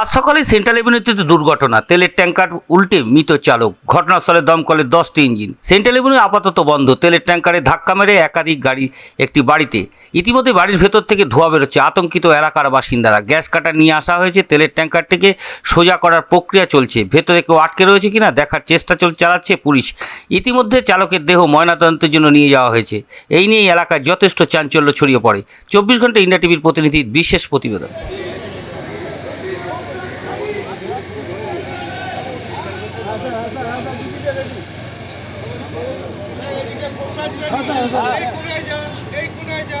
আজ সকালে সেন্ট্রাল এভিনিউতে দুর্ঘটনা। তেলের ট্যাঙ্কার উল্টে মৃত চালক। ঘটনাস্থলে দমকলের দশটি ইঞ্জিন। সেন্ট্রাল এভিনিউ আপাতত বন্ধ। তেলের ট্যাঙ্কারে ধাক্কা মেরে একাধিক গাড়ি, একটি বাড়িতে। ইতিমধ্যে বাড়ির ভেতর থেকে ধোঁয়া বেরোচ্ছে। আতঙ্কিত এলাকার বাসিন্দারা। গ্যাস কাটার নিয়ে আসা হয়েছে। তেলের ট্যাঙ্কারটিকে সোজা করার প্রক্রিয়া চলছে। ভেতরে কেউ আটকে রয়েছে কিনা দেখার চেষ্টা চল চালাচ্ছে পুলিশ। ইতিমধ্যে চালকের দেহ ময়নাতদন্তের জন্য নিয়ে যাওয়া হয়েছে। এই নিয়ে এলাকায় যথেষ্ট চাঞ্চল্য ছড়িয়ে পড়ে। চব্বিশ ঘণ্টা ইন্ডিয়া টিভির প্রতিনিধির বিশেষ প্রতিবেদন। এই কোনায় যা এই কোনায় যা।